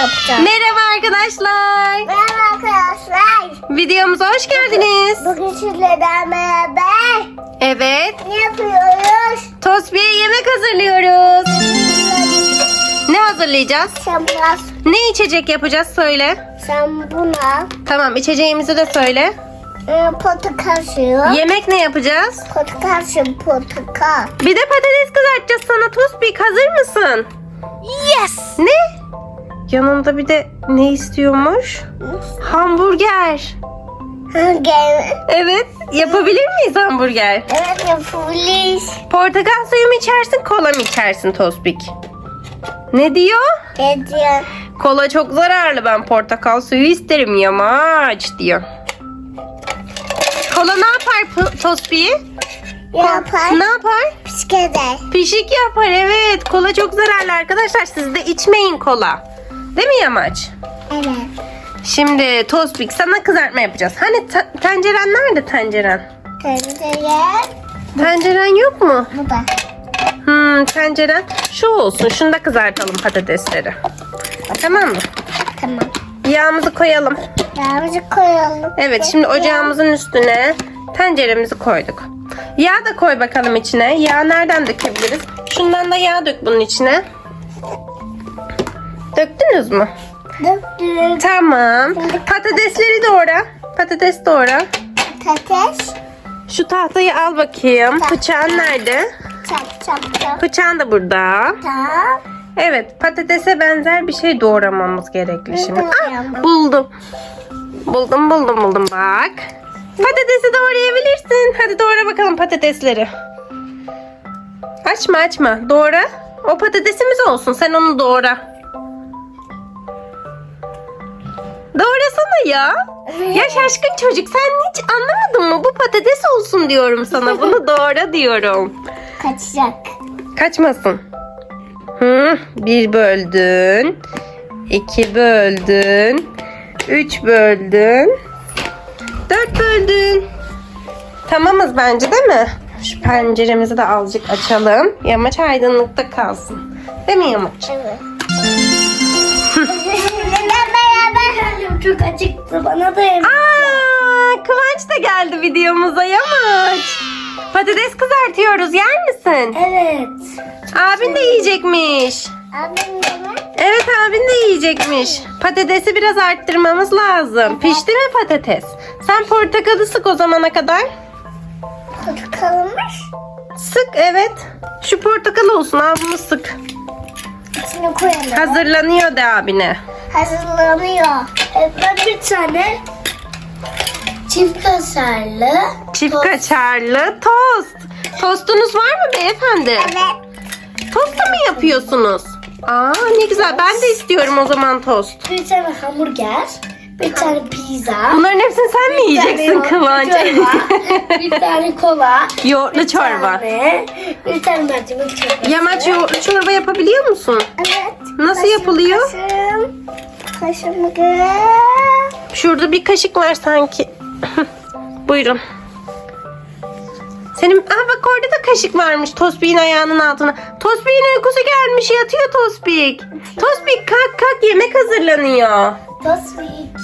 yapacağım. Merhaba arkadaşlar. Merhaba arkadaşlar. Videomuza hoş geldiniz. Bugün sizlerle beraber Evet. ne yapıyoruz? Tosbiye yemek hazırlıyoruz. Ne hazırlayacağız? Biraz, Ne içecek yapacağız söyle. sen buna Tamam içeceğimizi de söyle. e, portakal suyu. Yemek ne yapacağız? Portakal suyu, portakal. Bir de patates kızartacağız sana Tosbik hazır mısın? Yes. Ne? Yanında bir de ne istiyormuş? Hamburger. Gel. Evet yapabilir miyiz hamburger? Evet yapabiliriz. Portakal suyu mu içersin kola mı içersin Tosbik? Ne diyor? Hediye. Kola çok zararlı ben portakal suyu isterim yamaç diyor. Kola ne yapar Tosbik'i? Yapar. Ne yapar? Psikede. Pişik yapar evet. Kola çok zararlı arkadaşlar. Siz de içmeyin kola. Değil mi Yamaç? Evet. Şimdi Tospik sana kızartma yapacağız. Hani ta- tenceren nerede tenceren? Tencere. Tenceren yok mu? Bu da. Hmm, tenceren şu olsun. Şunu da kızartalım patatesleri. Tamam mı? Tamam. Yağımızı koyalım. Yağımızı koyalım. Evet şimdi ocağımızın üstüne tenceremizi koyduk. Yağ da koy bakalım içine. Yağ nereden dökebiliriz? Şundan da yağ dök bunun içine. Döktünüz mü? Döktük. Tamam. Patatesleri doğra. Patates doğra. Patates. Şu tahtayı al bakayım. Bıçağın nerede? Çap çap. Bıçağın da burada. Tamam. Evet patatese benzer bir şey doğramamız gerekli şimdi. Ah, buldum. Buldum buldum buldum bak. Patatesi doğrayabilirsin. Hadi doğra bakalım patatesleri. Açma açma. Doğra. O patatesimiz olsun. Sen onu doğra. Doğrasana ya. Ya şaşkın çocuk sen hiç anlamadın mı? Bu patates olsun diyorum sana. Bunu doğra diyorum. Kaçacak. Kaçmasın. Hı, bir böldün. iki böldün. Üç böldün. Dört böldün. Tamamız bence değil mi? Şu penceremizi de azıcık açalım. Yamaç aydınlıkta kalsın. Değil mi Yamaç? Evet. Çok acıktı bana da yemek. Aa, Kıvanç da geldi videomuza Yamaç. Patates kızartıyoruz yer misin? Evet. Abin de yiyecekmiş. Abim de mi? Evet abin de yiyecekmiş. Patatesi biraz arttırmamız lazım. Pişti mi patates? Sen portakalı sık o zamana kadar. Portakalmış. Sık evet. Şu portakal olsun al bunu sık. İçine koyalım. Hazırlanıyor de abine. Hazırlanıyor. Ben bir tane çift kaşarlı. Çift kaşarlı tost. Tostunuz var mı beyefendi? Evet. Tost da mı yapıyorsunuz? Aa ne güzel ben de istiyorum o zaman tost. Bir tane hamburger. Bir tane pizza. Bunların hepsini sen mi yiyeceksin Kıvanç? çorba, bir tane kola. Yoğurtlu çorba. Tane, bir tane mercimek çorbası. Yamaç yoğurtlu çorba yapabiliyor musun? Evet. Nasıl yapılıyor? Kaşım. Kaşımı göre. Şurada bir kaşık var sanki. Buyurun. Senin Aa bak orada da kaşık varmış Tospik'in ayağının altına. Tospik'in uykusu gelmiş yatıyor Tospik. Tospik kalk kalk yemek hazırlanıyor. Tosvik.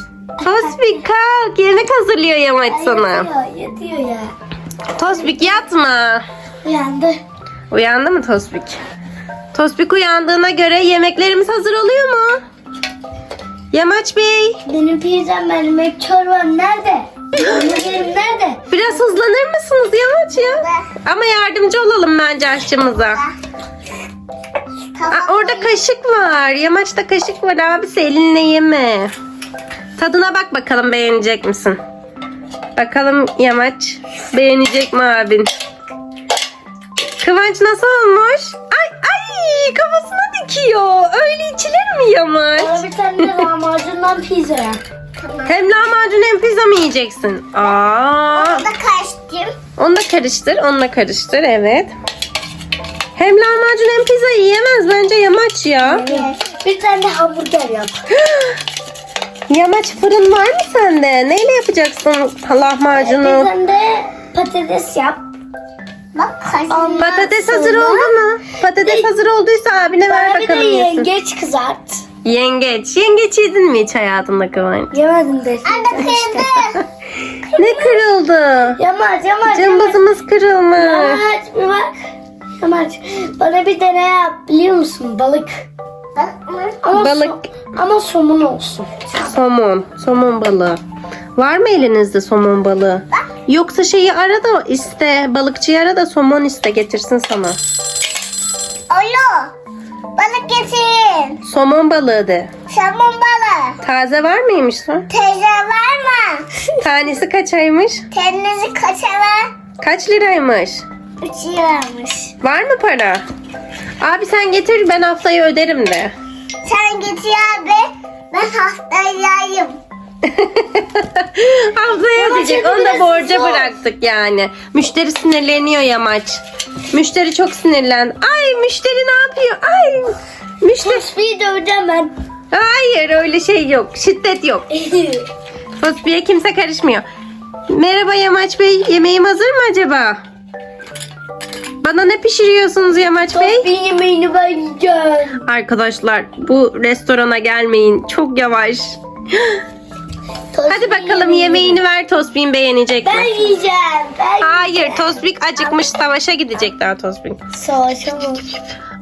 Tospik kalk yemek hazırlıyor Yamaç sana. Yatıyor, yatıyor ya. Tospik yatma. Uyandı. Uyandı mı Tospik? Tospik uyandığına göre yemeklerimiz hazır oluyor mu? Yamaç Bey Benim pizzam, mercimek çorbam nerede? Hamburgerim nerede? biraz hızlanır mısınız Yamaç ya? Ama yardımcı olalım bence aşçımıza. Aa, orada kaşık var. Yamaçta kaşık var abisi elinle yeme. Tadına bak bakalım beğenecek misin? Bakalım Yamaç beğenecek mi abin? Kıvanç nasıl olmuş? Ay kafasına dikiyor. Öyle içilir mi Yamaç? Bana bir tane de lahmacundan pizza yap. Hem lahmacun hem pizza mı yiyeceksin? Aa, da kaçtım. onu da karıştır, onu da karıştır evet. Hem lahmacun hem pizza yiyemez bence Yamaç ya. Bir tane de hamburger yap. Yamaç fırın var mı sende? Neyle yapacaksın Bir lahmacunu? tane de patates yap. Bak Patates hazır oldu mu? Patates hazır olduysa abine ver bir de bakalım yesin. yengeç kızart. Yengeç. Yengeç yedin mi hiç hayatında Kıvanç? Yemedim de. Anne kırdı. Ne kırıldı? Yamaç yamaç. Cımbızımız kırılmış. Yamaç bir bak. Yamaç bana bir deney yap biliyor musun balık. Ama Balık. so- ama somun olsun. Somon. Somon balığı. Var mı elinizde somon balığı? Yoksa şeyi ara da iste. Balıkçıyı ara da somon iste getirsin sana. Alo. Balık getirin. Somon balığı de. Somon balığı. Taze var mıymış lan? Teyze var mı? Tanesi kaç aymış? Kendinizi kaçara. Kaç liraymış? Üç liraymış. Var mı para? Abi sen getir ben haftayı öderim de. Sen getir abi. Ben haftayayım. haftaya ödeyecek. Onu da borca bıraktık yani. Müşteri sinirleniyor yamaç. Müşteri çok sinirlendi. Ay müşteri ne yapıyor? Ay müşteri. Bir döveceğim ben. Hayır öyle şey yok. Şiddet yok. Fosbiye kimse karışmıyor. Merhaba Yamaç Bey. Yemeğim hazır mı acaba? Bana ne pişiriyorsunuz Yamaç Bey? Benim yemeğini ben yiyeceğim. Arkadaşlar bu restorana gelmeyin. Çok yavaş. Hadi bakalım yemeğini ver Tosbin beğenecek Ben mi? yiyeceğim. Ben Hayır Tosbik acıkmış savaşa gidecek daha Tosbik. Savaşamam.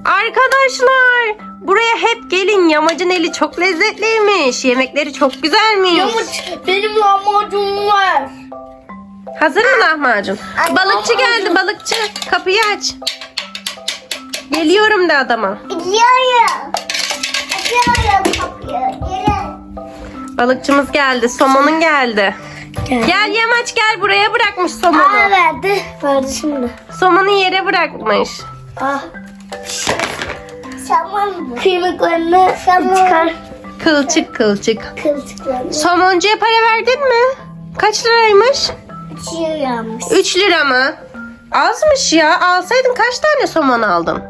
Arkadaşlar buraya hep gelin yamacın eli çok lezzetliymiş. Yemekleri çok güzelmiş. Yamaç benim lahmacunum var. Hazır mı lahmacun? Ay, Balıkçı geldi balıkçı. Kapıyı aç. Geliyorum de adama. Gidiyorum. Açıyorum kapıyı. Balıkçımız geldi. Somonun geldi. Gel. Gel yamaç gel buraya bırakmış Aa somonu. verdi. Verdi şimdi. Somonu yere bırakmış. Ah. Somon? Kıymıklarını çıkar. Kılçık kılçık. Kılçıklarını. Somoncuya para verdin mi? Kaç liraymış? Üç liraymış. 3 lira mı? Azmış ya. Alsaydın kaç tane somon aldın?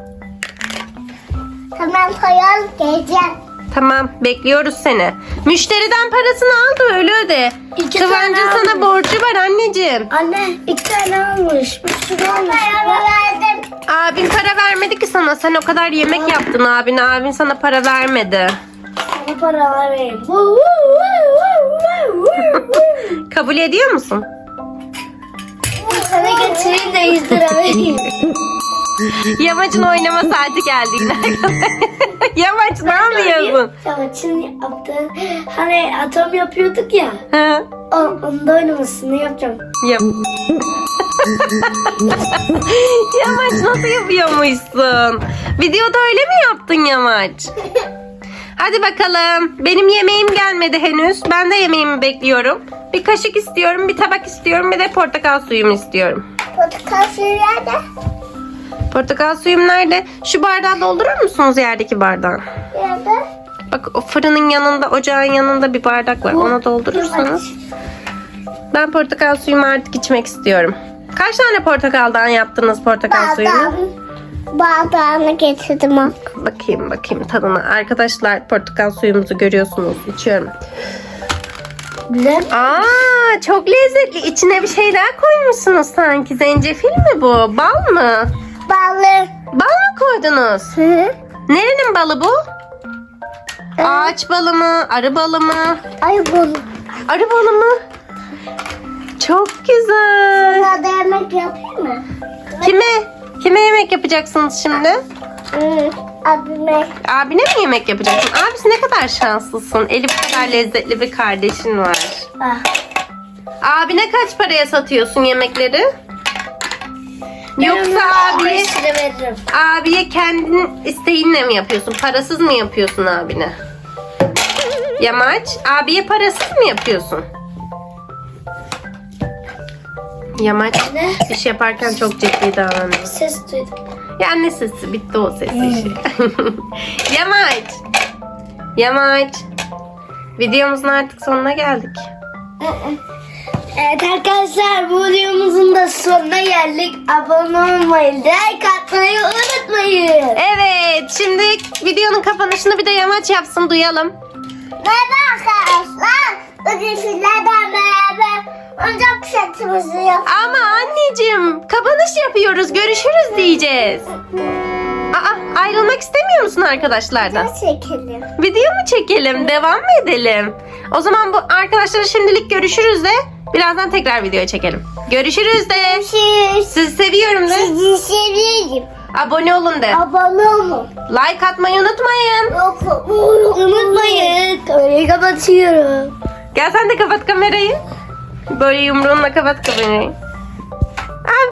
Hemen koyalım geleceğim. Tamam bekliyoruz seni. Müşteriden parasını aldı öyle öde. İki Kıvancı tane sana almış. borcu var anneciğim. Anne iki tane almış. Bir sürü almış. Verdim. Abin para vermedi ki sana. Sen o kadar yemek yaptın abine. Abin sana para vermedi. Sana para vereyim. Kabul ediyor musun? Sana getireyim de 100 lira vereyim. Yamaç'ın oynama saati geldi. Yamaç ne yapıyorsun? Yamaç'ın yaptığı hani atom yapıyorduk ya. Hı, O, onda oynamasını yapacağım. Yap. Yamaç nasıl yapıyormuşsun? Videoda öyle mi yaptın Yamaç? Hadi bakalım. Benim yemeğim gelmedi henüz. Ben de yemeğimi bekliyorum. Bir kaşık istiyorum, bir tabak istiyorum, bir de portakal suyumu istiyorum. Portakal suyu nerede? Portakal suyum nerede? Şu bardağı doldurur musunuz yerdeki bardağı? Nerede? Bak o fırının yanında, ocağın yanında bir bardak var. Ona doldurursanız. Ben portakal suyumu artık içmek istiyorum. Kaç tane portakaldan yaptınız portakal suyunu? Bardağını, getirdim bak. Bakayım bakayım tadına. Arkadaşlar portakal suyumuzu görüyorsunuz. İçiyorum. Güzel. Aa çok lezzetli. İçine bir şey daha koymuşsunuz sanki. Zencefil mi bu? Bal mı? Balı. Bal mı koydunuz? Hı? Nerenin balı bu? Ağaç balı mı? Arı balı mı? Ay bu. Arı balı mı? Çok güzel. Burada yemek yapayım mı? Kime? Kime yemek yapacaksınız şimdi? Hı. Abime. Abine mi yemek yapacaksın? Abisi ne kadar şanslısın. Elif kadar lezzetli bir kardeşin var. Ah. Abine kaç paraya satıyorsun yemekleri? Yoksa Ben abiye, 5 lira veririm. abiye kendin isteğinle mi yapıyorsun? Parasız mı yapıyorsun abine? Yamaç, abiye parasız mı yapıyorsun? Yamaç Ne? iş yaparken çok ciddi davranıyor. Ses duydum. Ya ne sesi? Bitti o ses işi. Yamaç. Yamaç. Videomuzun artık sonuna geldik. Evet arkadaşlar bu videomuzun da sonuna geldik. Abone olmayı, like atmayı unutmayın. Evet şimdi videonun kapanışını bir de Yamaç yapsın duyalım. Merhaba arkadaşlar. Bugün sizlerle beraber oyuncak setimizi yapıyoruz. Ama anneciğim kapanış yapıyoruz görüşürüz diyeceğiz. Aa ayrılmak istemiyor musun arkadaşlardan? Ne çekelim? Video mu çekelim? Devam mı edelim? O zaman bu arkadaşlara şimdilik görüşürüz de birazdan tekrar video çekelim. Görüşürüz de. Görüşürüz. Sizi seviyorum de. Sizi seviyorum. Abone olun de. Abone olun. Like atmayı unutmayın. Unutmayın. Kamerayı kapatıyorum. Gel sen de kapat kamerayı. Böyle yumruğunla kapat kamerayı.